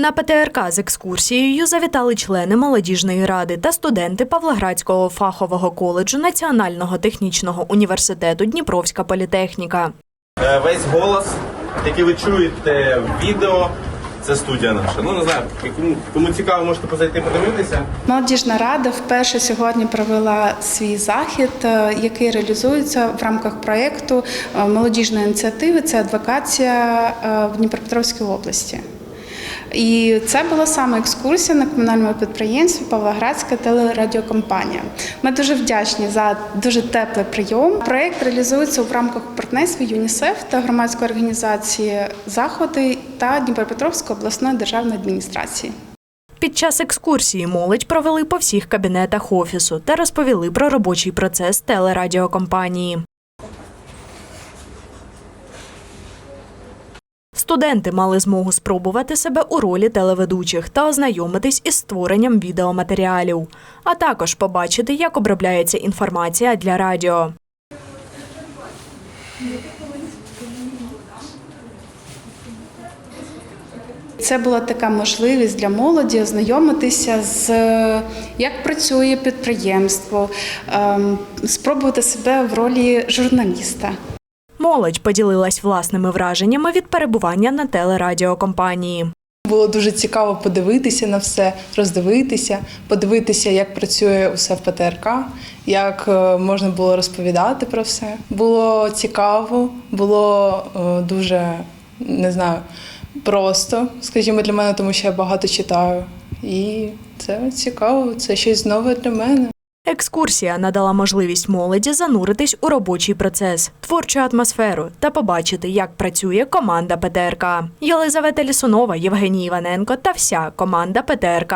На ПТРК з екскурсією завітали члени молодіжної ради та студенти Павлоградського фахового коледжу Національного технічного університету Дніпровська політехніка. Е, Весь голос, який ви чуєте в відео, це студія наша. Ну не знаю, кому, кому цікаво, можете позайти подивитися. Молодіжна рада вперше сьогодні провела свій захід, е, який реалізується в рамках проєкту е, молодіжної ініціативи. Це адвокація в Дніпропетровській області. І це була саме екскурсія на комунальному підприємстві Павлоградська телерадіокомпанія. Ми дуже вдячні за дуже теплий прийом. Проєкт реалізується в рамках партнерства ЮНІСЕФ та громадської організації Заходи та Дніпропетровської обласної державної адміністрації. Під час екскурсії молодь провели по всіх кабінетах офісу та розповіли про робочий процес телерадіокомпанії. Студенти мали змогу спробувати себе у ролі телеведучих та ознайомитись із створенням відеоматеріалів, а також побачити, як обробляється інформація для радіо. Це була така можливість для молоді ознайомитися з як працює підприємство, ем, спробувати себе в ролі журналіста. Молодь поділилась власними враженнями від перебування на телерадіокомпанії. Було дуже цікаво подивитися на все, роздивитися, подивитися, як працює усе в ПТРК, як е, можна було розповідати про все. Було цікаво, було е, дуже не знаю, просто, скажімо, для мене, тому що я багато читаю. І це цікаво, це щось нове для мене. Екскурсія надала можливість молоді зануритись у робочий процес, творчу атмосферу та побачити, як працює команда ПТРК. Єлизавета Лісунова, Євгеній Іваненко та вся команда ПТРК.